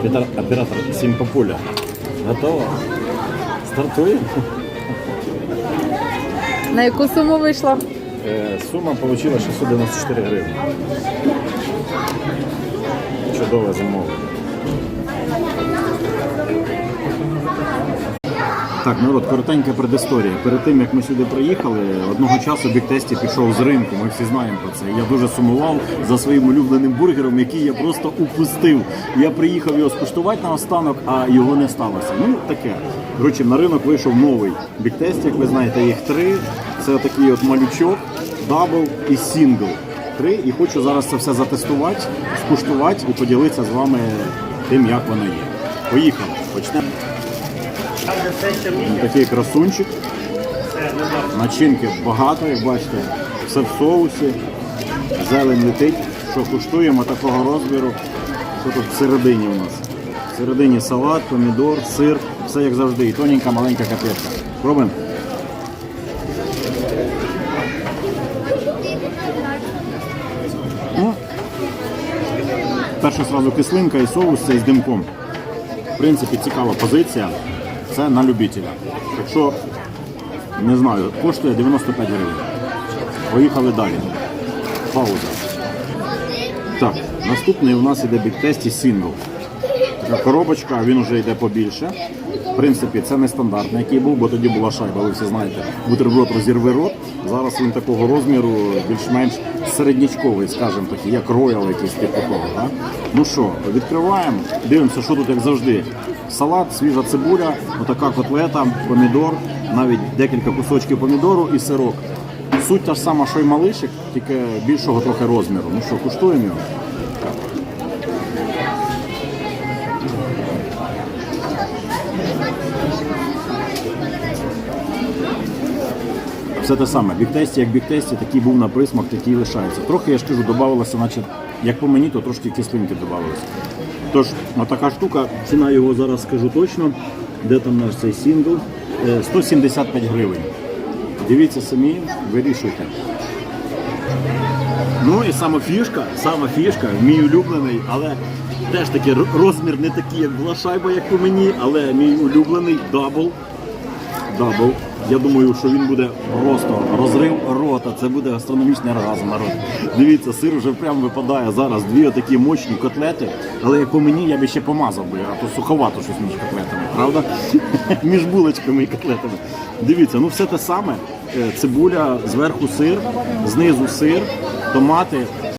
Оператор, оператор Симпопуля. Готово? Стартуємо? На яку суму вийшла? Е, Сума вийшла 694 гривні. Чудове замовлення. Так, народ, коротенька предісторія. Перед тим як ми сюди приїхали, одного часу Бік Тесті пішов з ринку. Ми всі знаємо про це. Я дуже сумував за своїм улюбленим бургером, який я просто упустив. Я приїхав його скуштувати на останок, а його не сталося. Ну таке. Коротше, на ринок вийшов новий Бік Тесті, як ви знаєте, їх три. Це такий от малючок, дабл і сінгл. Три. І хочу зараз це все затестувати, скуштувати і поділитися з вами тим, як воно є. Поїхали. Почнемо. Такий красунчик. Начинки багато, як бачите, все в соусі. Зелень летить. Що куштуємо такого розміру. Що тут всередині у нас? Всередині салат, помідор, сир, все як завжди. І тоненька маленька котлетка. Пробуємо. Ну, Перша сразу кислинка і соус цей з димком. В принципі, цікава позиція. Це на любителя. Якщо, не знаю, коштує 95 гривень. Поїхали далі. Пауза. Так, наступний у нас іде біктесті сингл. Коробочка, він вже йде побільше. В принципі, це не стандартний, який був, бо тоді була шайба, ви всі знаєте. Бутерброд розірви рот. Зараз він такого розміру, більш-менш середнячковий, скажімо такий, як роял якийсь типу такого. Да? Ну що, відкриваємо, дивимося, що тут як завжди. Салат, свіжа цибуля, отака котлета, помідор, навіть декілька кусочків помідору і сирок. Суть та ж сама, що й малишик, тільки більшого трохи розміру. Ну що, куштуємо його? Все те саме. Біктесті, як біктесті, такий був на присмак, такий лишається. Трохи, я ж кажу, додавалося, наче, як по мені, то трошки кислинки додавалося. Тож, така штука, ціна його зараз скажу точно. Де там наш цей сингл? Е, 175 гривень. Дивіться самі, вирішуйте. Ну і сама фішка, сама фішка, мій улюблений, але теж таки розмір не такий, як була шайба, як по мені, але мій улюблений дабл. Дабл. Я думаю, що він буде просто розрив рота. Це буде гастрономічний оргазм народ. Дивіться, сир вже прямо випадає зараз. Дві отакі мощні котлети. Але як по мені, я би ще помазав би, а то суховато щось між котлетами, правда? між булочками і котлетами. Дивіться, ну все те саме. Е, Цибуля, зверху сир, знизу сир, томати.